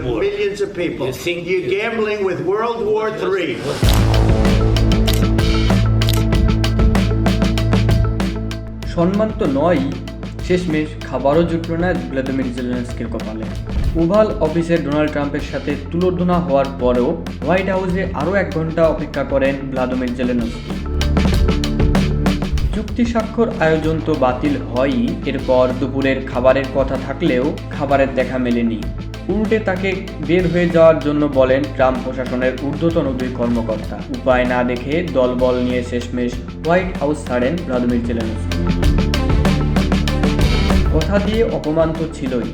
of war. millions of people. You think- You're gambling with World War III. সম্মান তো নয়ই শেষমেশ খাবারও জুটল না ভ্লাদিমির জেলেনস্কির কপালে ওভাল অফিসে ডোনাল্ড ট্রাম্পের সাথে তুলোধনা হওয়ার পরেও হোয়াইট হাউসে আরও এক ঘণ্টা অপেক্ষা করেন ভ্লাদিমির জেলেনস্কি চুক্তি স্বাক্ষর আয়োজন তো বাতিল হয়ই এরপর দুপুরের খাবারের কথা থাকলেও খাবারের দেখা মেলেনি উল্টে তাকে বের হয়ে যাওয়ার জন্য বলেন ট্রাম্প প্রশাসনের ঊর্ধ্বতন দুই কর্মকর্তা। উপায় না দেখে দলবল নিয়ে শেষমেশ হোয়াইট হাউস ছাড়েন ভ্লাদিমির জেলেনস্কি। কথা দিয়ে অপমান তো ছিলই।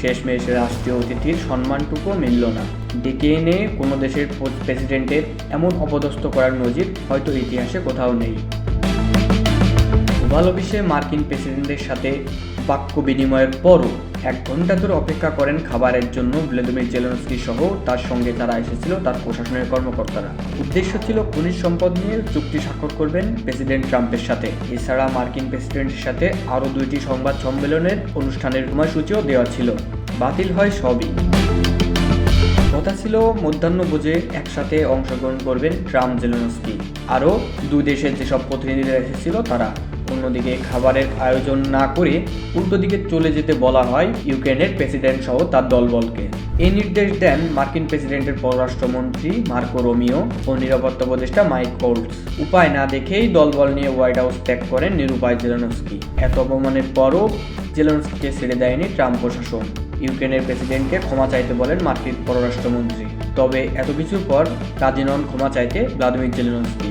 শেষমেশ রাষ্ট্রীয় অতিথির সম্মানটুকু মিলল না। ডেকে এনে কোনো দেশের প্রেসিডেন্টের এমন অপদস্থ করার নজির হয়তো ইতিহাসে কোথাও নেই। ওভাল অফিসে মার্কিন প্রেসিডেন্টের সাথে বাক্য বিনিময়ের পরও এক ঘণ্টা ধরে অপেক্ষা করেন খাবারের জন্য ভ্লাদিমির জেলেনস্কি সহ তার সঙ্গে যারা এসেছিল তার প্রশাসনের কর্মকর্তারা। উদ্দেশ্য ছিল খনিজ সম্পদ নিয়ে চুক্তি স্বাক্ষর করবেন প্রেসিডেন্ট ট্রাম্পের সাথে। এছাড়া মার্কিন প্রেসিডেন্টের সাথে আরও দুইটি সংবাদ সম্মেলনের অনুষ্ঠানের সময়সূচিও দেওয়া ছিল। বাতিল হয় সবই। কথা ছিল মধ্যাহ্ন মধ্যাহ্নভোজে একসাথে অংশগ্রহণ করবেন ট্রাম্প জেলেনস্কি। আরও দুই দেশের যেসব প্রতিনিধিরা এসেছিল তারা। অন্যদিকে খাবারের আয়োজন না করে উল্টো দিকে চলে যেতে বলা হয় ইউক্রেনের প্রেসিডেন্ট সহ তার দলবলকে। এই নির্দেশ দেন মার্কিন প্রেসিডেন্টের পররাষ্ট্রমন্ত্রী মার্কো রোমিও ও নিরাপত্তা উপদেষ্টা মাইক কোল্টস উপায় না দেখেই দলবল নিয়ে হোয়াইট হাউস ত্যাগ করেন নিরুপায় জেলেনস্কি। এত অপমানের পরও জেলেনস্কিকে ছেড়ে দেয়নি ট্রাম্প প্রশাসন। ইউক্রেনের প্রেসিডেন্টকে ক্ষমা চাইতে বলেন মার্কিন পররাষ্ট্রমন্ত্রী। তবে এত কিছুর পর রাজি নন ক্ষমা চাইতে ভ্লাদিমির জেলেনস্কি।